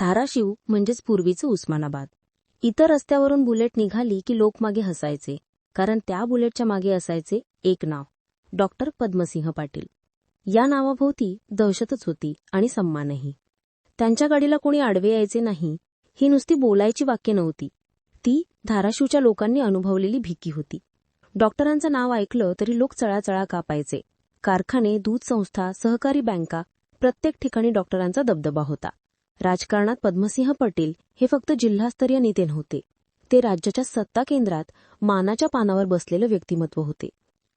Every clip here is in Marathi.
धाराशिव म्हणजेच पूर्वीचं उस्मानाबाद. इतर रस्त्यावरून बुलेट निघाली की लोक मागे हसायचे कारण त्या बुलेटच्या मागे असायचे एक नाव डॉक्टर पद्मसिंह पाटील. या नावाभोवती दहशतच होती आणि सम्मानही त्यांच्या गाडीला कोणी आडवे यायचे नाही ही नुसती बोलायची वाक्य नव्हती. ती धाराशिवच्या लोकांनी अनुभवलेली भीती होती. डॉक्टरांचं नाव ऐकलं तरी लोक चळाचळा कापायचे. कारखाने दूध संस्था सहकारी बँका प्रत्येक ठिकाणी डॉक्टरांचा दबदबा होता. राजकारणात पद्मसिंह पटेल हे फक्त जिल्हास्तरीय नेते नव्हते. ते राज्याच्या सत्ता केंद्रात मानाच्या पानावर बसलेलं व्यक्तिमत्व होते.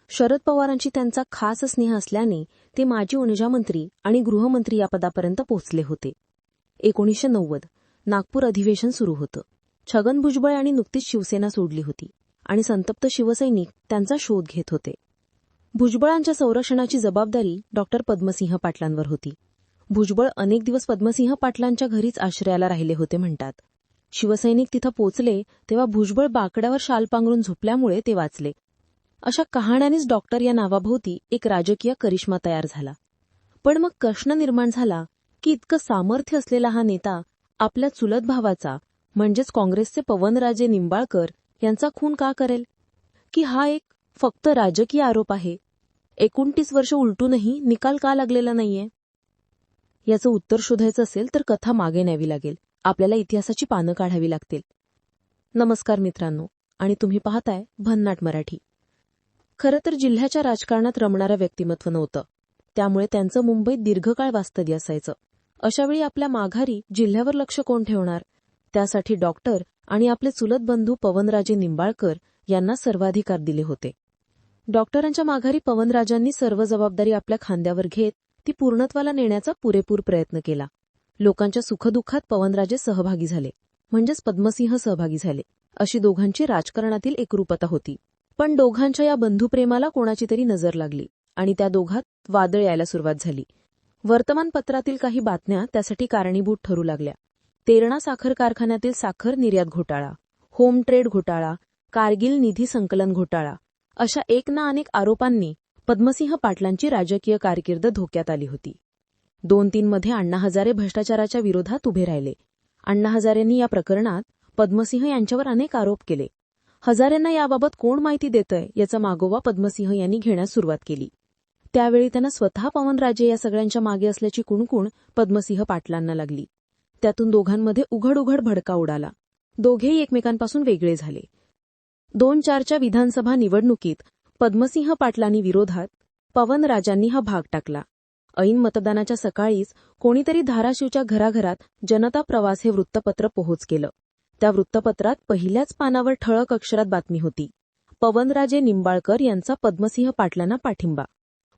शरद पवारांची त्यांचा खास स्नेह असल्याने ते माजी ऊर्जा मंत्री आणि गृहमंत्री या पदापर्यंत पोहोचले होते. एकोणीसशे नव्वद नागपूर अधिवेशन सुरू होतं. छगन भुजबळ यांनी नुकतीच शिवसेना सोडली होती आणि संतप्त शिवसैनिक त्यांचा शोध घेत होते. भुजबळांच्या संरक्षणाची जबाबदारी डॉक्टर पद्मसिंह पाटलांवर होती. भुजबळ अनेक दिवस पद्मसिंह पाटलांच्या घरीच आश्रयाला राहिले होते म्हणतात. शिवसैनिक तिथं पोचले तेव्हा भुजबळ बाकड्यावर शाल पांघरून झोपल्यामुळे ते वाचले. अशा कहाण्यानेच डॉक्टर या नावाभोवती एक राजकीय करिश्मा तयार झाला. पण मग प्रश्न निर्माण झाला की इतकं सामर्थ्य असलेला हा नेता आपल्या चुलत भावाचा म्हणजेच काँग्रेसचे पवनराजे निंबाळकर यांचा खून का करेल? की हा एक फक्त राजकीय आरोप आहे? एकोणतीस वर्ष उलटूनही निकाल का लागलेला नाहीये? याचं उत्तर शोधायचं असेल तर कथा मागे न्यावी लागेल. आपल्याला इतिहासाची पानं काढावी लागतील. नमस्कार मित्रांनो आणि तुम्ही पाहताय भन्नाट मराठी. खरं तर जिल्ह्याच्या राजकारणात रमणारं व्यक्तिमत्व नव्हतं. त्यामुळे त्यांचं मुंबईत दीर्घकाळ वास्तव्य असायचं. अशावेळी आपल्या माघारी जिल्ह्यावर लक्ष कोण ठेवणार? त्यासाठी डॉक्टर आणि आपले चुलत बंधू पवनराजे निंबाळकर यांना सर्वाधिकार दिले होते. डॉक्टरांच्या माघारी पवनराजांनी सर्व जबाबदारी आपल्या खांद्यावर घेत ती पूर्णत्वाला नेण्याचा पुरेपूर प्रयत्न केला. लोकांच्या सुखदुःखात पवनराजे सहभागी झाले. म्हणजेच पद्मसिंह सहभागी झाले. अशी दोघांची राजकारणातील एकरूपता होती. पण दोघांच्या या बंधुप्रेमाला कोणाची तरी नजर लागली आणि त्या दोघात वादळ यायला सुरुवात झाली. वर्तमानपत्रातील काही बातम्या त्यासाठी कारणीभूत ठरू लागल्या. तेरणा साखर कारखान्यातील साखर निर्यात घोटाळा होम ट्रेड घोटाळा कारगिल निधी संकलन घोटाळा अशा एक ना अनेक आरोपांनी पद्मसिंह पाटलांची राजकीय कारकीर्द धोक्यात आली होती. दोन तीन मध्ये अण्णा हजारे भ्रष्टाचाराच्या विरोधात उभे राहिले. अण्णा हजारेंनी या प्रकरणात पद्मसिंह यांच्यावर अनेक आरोप केले. हजारेंना याबाबत कोण माहिती देतंय याचा मागोवा पद्मसिंह यांनी घेण्यास सुरुवात केली. त्यावेळी त्यांना स्वतः पवनराजे या सगळ्यांच्या मागे असल्याची कुणकुण पद्मसिंह पाटलांना लागली. त्यातून दोघांमध्ये उघड उघड भडका उडाला. दोघेही एकमेकांपासून वेगळे झाले. दोन चारच्या विधानसभा निवडणुकीत पद्मसिंह पाटलांनी विरोधात पवनराजांनी हा भाग टाकला. ऐन मतदानाच्या सकाळीच कोणीतरी धाराशिवच्या घराघरात जनता प्रवास हे वृत्तपत्र पोहोच केलं. त्या वृत्तपत्रात पहिल्याच पानावर ठळक अक्षरात बातमी होती. पवनराजे निंबाळकर यांचा पद्मसिंह पाटलांना पाठिंबा.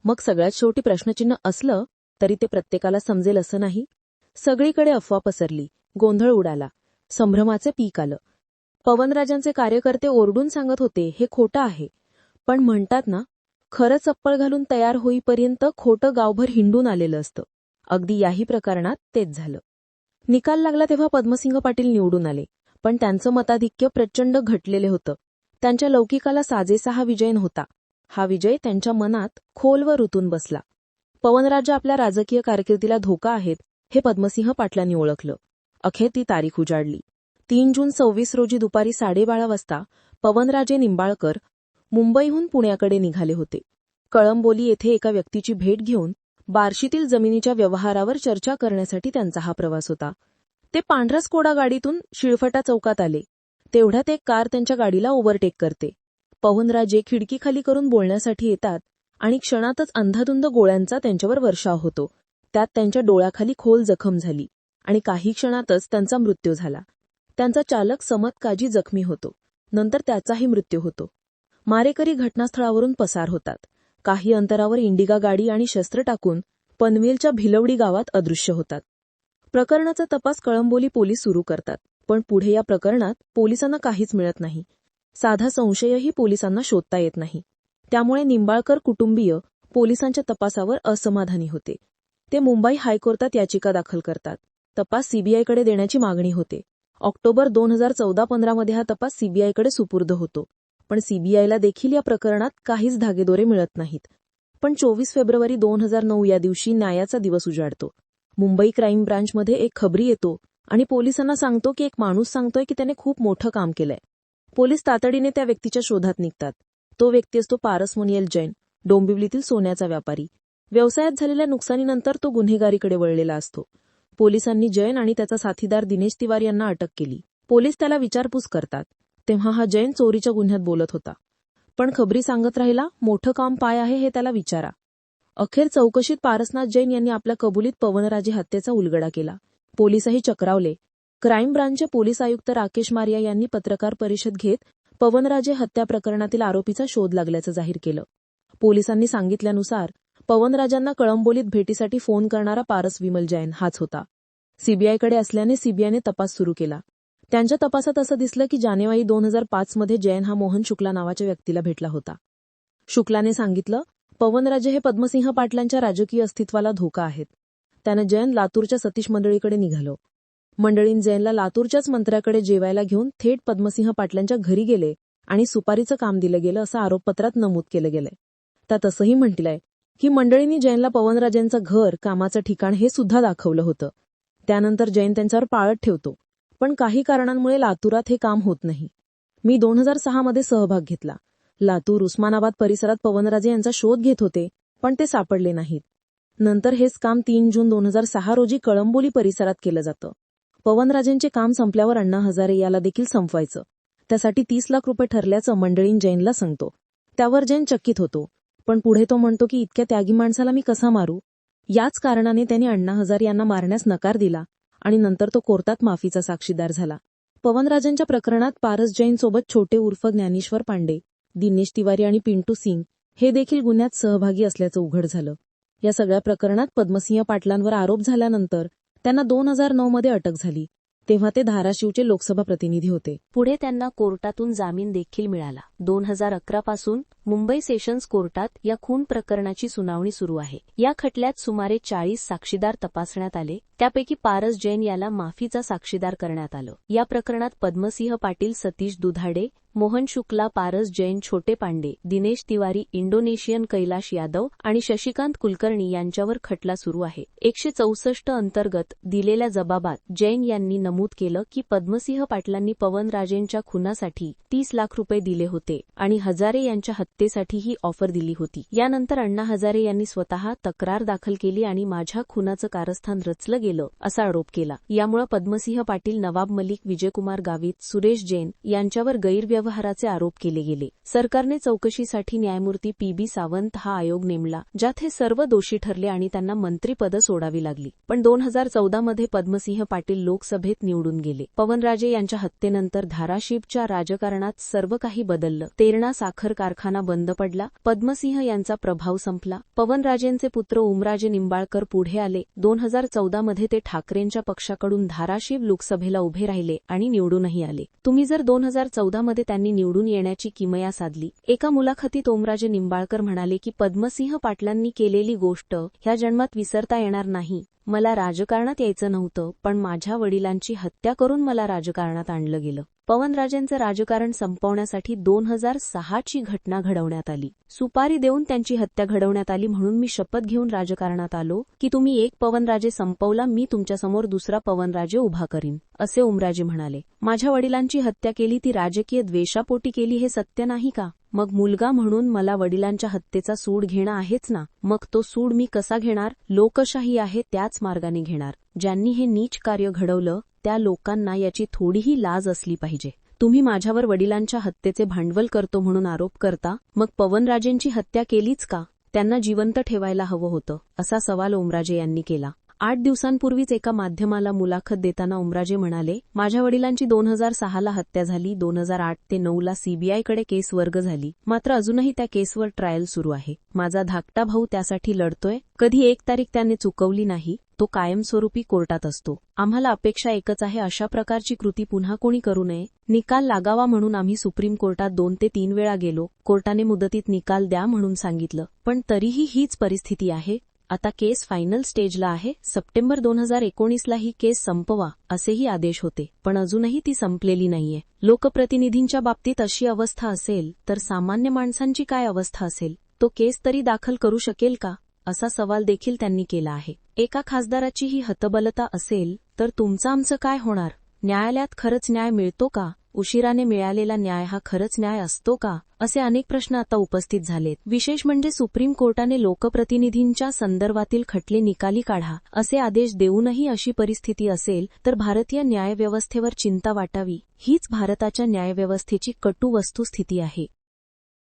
मग सगळ्यात शेवटी प्रश्नचिन्ह असलं तरी ते प्रत्येकाला समजेल असं नाही? सगळीकडे अफवा पसरली गोंधळ उडाला संभ्रमाचे पीक आलं. पवनराजांचे कार्यकर्ते ओरडून सांगत होते हे खोटं आहे. पण म्हणतात ना खरं चप्पल घालून तयार होईपर्यंत खोटं गावभर हिंडून आलेलं असतं. अगदी याही प्रकरणात तेच झालं. निकाल लागला तेव्हा पद्मसिंह पाटील निवडून आले पण त्यांचं मताधिक्य प्रचंड घटलेले होतं. त्यांच्या लौकिकाला साजेसा हा विजय नव्हता हा विजय त्यांच्या मनात खोलवर रुतून बसला. पवनराजा आपल्या राजकीय कारकिर्दीला धोका आहेत हे पद्मसिंह पाटलांनी ओळखलं. अखेर ती तारीख उजाडली. तीन जून सव्वीस रोजी दुपारी साडेबारा वाजता पवनराजे निंबाळकर मुंबईहून पुण्याकडे निघाले होते. कळंबोली येथे एका व्यक्तीची भेट घेऊन बार्शीतील जमिनीच्या व्यवहारावर चर्चा करण्यासाठी त्यांचा हा प्रवास होता. ते पांढरसकोडा गाडीतून शिळफटा चौकात आले. तेवढ्यात एक कार त्यांच्या गाडीला ओव्हरटेक करते. पवनराजे खिडकीखाली करून बोलण्यासाठी येतात आणि क्षणातच अंधाधुंद गोळ्यांचा त्यांच्यावर वर्षाव होतो. त्यात त्यांच्या डोळ्याखाली खोल जखम झाली आणि काही क्षणातच त्यांचा मृत्यू झाला. त्यांचा चालक समत काजी जखमी होतो. नंतर त्याचाही मृत्यू होतो. मारेकरी घटनास्थळावरून पसार होतात. काही अंतरावर इंडिगा गाडी आणि शस्त्र टाकून पनवेलच्या भिलवडी गावात अदृश्य होतात. प्रकरणाचा तपास कळंबोली पोलीस सुरू करतात पण पुढे या प्रकरणात पोलिसांना काहीच मिळत नाही. साधा संशयही पोलिसांना शोधता येत नाही. त्यामुळे निंबाळकर कुटुंबीय पोलिसांच्या तपासावर असमाधानी होते. ते मुंबई हायकोर्टात याचिका दाखल करतात. तपास सीबीआयकडे देण्याची मागणी होते. ऑक्टोबर दोन हजार चौदा पंधरामध्ये हा तपास सीबीआयकडे सुपूर्द होतो. पण सीबीआयला देखील या प्रकरणात काहीच धागेदोरे मिळत नाहीत. पण चोवीस फेब्रुवारी दोन हजार नऊ या दिवशी न्यायाचा दिवस उजाडतो. मुंबई क्राईम ब्रांचमध्ये एक खबरी येतो आणि पोलिसांना सांगतो की एक माणूस सांगतोय की त्याने खूप मोठं काम केलंय. पोलीस तातडीने त्या व्यक्तीच्या शोधात निघतात. तो व्यक्ती असतो पारस मुनियल जैन डोंबिवलीतील सोन्याचा व्यापारी. व्यवसायात झालेल्या नुकसानीनंतर तो गुन्हेगारीकडे वळलेला असतो. पोलिसांनी जैन आणि त्याचा साथीदार दिनेश तिवारी यांना अटक केली. पोलीस त्याला विचारपूस करतात. तेव्हा हा जैन चोरीच्या गुन्ह्यात बोलत होता. पण खबरी सांगत राहिला मोठं काम पाय आहे हे त्याला विचारा. अखेर चौकशीत पारसनाथ जैन यांनी आपल्या कबुलीत पवनराजे हत्येचा उलगडा केला. पोलीसही चक्रावले. क्राईम ब्रांचचे पोलीस आयुक्त राकेश मारिया यांनी पत्रकार परिषद घेत पवनराजे हत्या प्रकरणातील आरोपीचा शोध लागल्याचं जाहीर केलं. पोलिसांनी सांगितल्यानुसार पवनराजांना कळंबोलीत भेटीसाठी फोन करणारा पारस विमल जैन हाच होता. सीबीआयकडे असल्याने सीबीआयने तपास सुरू केला. त्यांच्या तपासात असं दिसलं की जानेवारी दोन हजार पाचमध्ये जैन हा मोहन शुक्ला नावाच्या व्यक्तीला भेटला होता. शुक्लाने सांगितलं पवनराजे हे पद्मसिंह पाटलांच्या राजकीय अस्तित्वाला धोका आहेत. त्यानं जैन लातूरच्या सतीश मंडळीकडे निघालो. मंडळीन जैनला लातूरच्याच मंत्र्याकडे जेवायला घेऊन थेट पद्मसिंह पाटलांच्या घरी गेले आणि सुपारीचं काम दिलं गेलं असं आरोपपत्रात नमूद केलं गेलंय. त्यात असंही म्हटलंय की मंडळींनी जैनला पवनराजेंचं घर कामाचं ठिकाण हे सुद्धा दाखवलं होतं. त्यानंतर जैन त्यांच्यावर पाळत ठेवतो. पण काही कारणांमुळे लातूरात हे काम होत नाही. मी दोन हजार सहामध्ये सहभाग घेतला. लातूर उस्मानाबाद परिसरात पवनराजे यांचा शोध घेत होते पण ते सापडले नाहीत. नंतर हेच काम तीन जून दोन हजार सहा रोजी कळंबोली परिसरात केलं जातं. पवनराजेंचे काम संपल्यावर अण्णा हजारे याला देखील संपवायचं. त्यासाठी तीस लाख रुपये ठरल्याचं मंडळीन जैनला सांगतो. त्यावर जैन चकित होतो. पण पुढे तो म्हणतो की इतक्या त्यागी माणसाला मी कसा मारू? याच कारणाने त्यांनी अण्णा हजारे यांना मारण्यास नकार दिला. आणि नंतर तो कोर्टात माफीचा साक्षीदार झाला. पवनराजांच्या प्रकरणात पारस जैन सोबत छोटे उर्फ ज्ञानेश्वर पांडे दिनेश तिवारी आणि पिंटू सिंग हे देखील गुन्ह्यात सहभागी असल्याचं उघड झालं. या सगळ्या प्रकरणात पद्मसिंह पाटलांवर आरोप झाल्यानंतर त्यांना दोन हजार नऊ मध्ये अटक झाली. तेव्हा ते धाराशिवचे लोकसभा प्रतिनिधी होते. पुढे त्यांना कोर्टातून जामीन देखील मिळाला. दोन हजार अकरा पासून मुंबई सेशन्स कोर्टात या खून प्रकरणाची सुनावणी सुरू आहे. या खटल्यात सुमारे चाळीस साक्षीदार तपासण्यात आले. त्यापैकी पारस जैन याला माफीचा साक्षीदार करण्यात आलं. या प्रकरणात पद्मसिंह पाटील सतीश दुधाडे मोहन शुक्ला पारस जैन छोटे पांडे दिनेश तिवारी इंडोनेशियन कैलाश यादव आणि शशिकांत कुलकर्णी यांच्यावर खटला सुरू आहे. एकशे चौसष्ट अंतर्गत दिलेल्या जबाबात जैन यांनी नमूद केलं की पद्मसिंह पाटलांनी पवनराजेंच्या खुनासाठी तीस लाख रुपये दिले होते आणि हजारे यांच्या हत्येसाठी ही ऑफर दिली होती. यानंतर अण्णा हजारे यांनी स्वतः तक्रार दाखल केली आणि माझ्या खुनाचं कारस्थान रचलं गेलं असा आरोप केला. यामुळे पद्मसिंह पाटील नवाब मलिक विजयकुमार गावित सुरेश जैन यांच्यावर गैरव्यवहाराचे आरोप केले गेले. सरकारने चौकशीसाठी न्यायमूर्ती पी बी सावंत हा आयोग नेमला ज्यात हे सर्व दोषी ठरले आणि त्यांना मंत्रीपदं सोडावी लागली. पण दोन हजार चौदामध्ये पद्मसिंह पाटील लोकसभेत निवडून गेले. पवनराजे यांच्या हत्येनंतर धाराशिवच्या राजकारणात सर्व काही बदललं. तेरणा साखर कारखाना बंद पडला. पद्मसिंह यांचा प्रभाव संपला. पवनराजेंचे पुत्र उमराजे निंबाळकर पुढे आले. दोन हजार चौदामध्ये ते ठाकरेंच्या पक्षाकडून धाराशिव लोकसभेला उभे राहिले आणि निवडूनही आले. तुम्ही जर दोन हजार चौदामध्ये त्यांनी निवडून येण्याची किमया साधली. एका मुलाखतीत ओमराजे निंबाळकर म्हणाले की पद्मसिंह पाटलांनी केलेली गोष्ट ह्या जन्मात विसरता येणार नाही. मला राजकारणात यायचं नव्हतं पण माझ्या वडिलांची हत्या करून मला राजकारणात आणलं गेलं. पवनराजेंचं राजकारण संपवण्यासाठी दोन हजार सहाची घटना घडवण्यात आली. सुपारी देऊन त्यांची हत्या घडवण्यात आली म्हणून मी शपथ घेऊन राजकारणात आलो की तुम्ही एक पवनराजे संपवला मी तुमच्यासमोर दुसरा पवनराजे उभा करीन असे उमराजे म्हणाले. माझ्या वडिलांची हत्या केली ती राजकीय द्वेषापोटी केली हे सत्य नाही का? मग मुलगा म्हणून मला वडिलांच्या हत्येचा सूड घेणं आहेच ना? मग तो सूड मी कसा घेणार? लोकशाही आहे त्याच मार्गाने घेणार. ज्यांनी हे नीच कार्य घडवलं त्या लोकांना याची थोडीही लाज असली पाहिजे. तुम्ही माझ्यावर वडिलांच्या हत्येचे भांडवल करतो म्हणून आरोप करता मग पवनराजेंची हत्या केलीच का? त्यांना जिवंत ठेवायला हवं होतं असा सवाल ओमराजे यांनी केला. आठ दिवसांपूर्वीच एका माध्यमाला मुलाखत देताना उमराजे म्हणाले माझ्या वडिलांची दोन हजार सहाला हत्या झाली दोन हजार आठ ते नऊला सीबीआयकडे केस वर्ग झाली. मात्र अजूनही त्या केसवर ट्रायल सुरू आहे. माझा धाकटा भाऊ त्यासाठी लढतोय. कधी एक तारीख त्याने चुकवली नाही तो कायमस्वरूपी कोर्टात असतो. आम्हाला अपेक्षा एकच आहे अशा प्रकारची कृती पुन्हा कोणी करू नये. निकाल लागावा म्हणून आम्ही सुप्रीम कोर्टात दोन ते तीन वेळा गेलो. कोर्टाने मुदतीत निकाल द्या म्हणून सांगितलं. पण तरीही हीच परिस्थिती आहे. आता केस फायनल स्टेजला आहे. सप्टेंबर दोन हजार एकोणीसला ही केस संपवा असेही आदेश होते. पण अजूनही ती संपलेली नाहीये. लोकप्रतिनिधींच्या बाबतीत अशी अवस्था असेल तर सामान्य माणसांची काय अवस्था असेल? तो केस तरी दाखल करू शकेल का? असा सवाल देखील त्यांनी केला आहे. एका खासदाराची ही हतबलता असेल तर तुमचं आमचं काय होणार? न्यायालयात खरंच न्याय मिळतो का? उशिराने मिळालेला न्याय हा खरंच न्याय असतो का? असे अनेक प्रश्न आता उपस्थित झालेत. विशेष म्हणजे सुप्रीम कोर्टाने लोकप्रतिनिधींच्या संदर्भातील खटले निकाली काढा. असे आदेश देऊनही अशी परिस्थिती असेल तर भारतीय न्यायव्यवस्थेवर चिंता वाटावी. हीच भारताच्या न्यायव्यवस्थेची कटू वस्तुस्थिती आहे.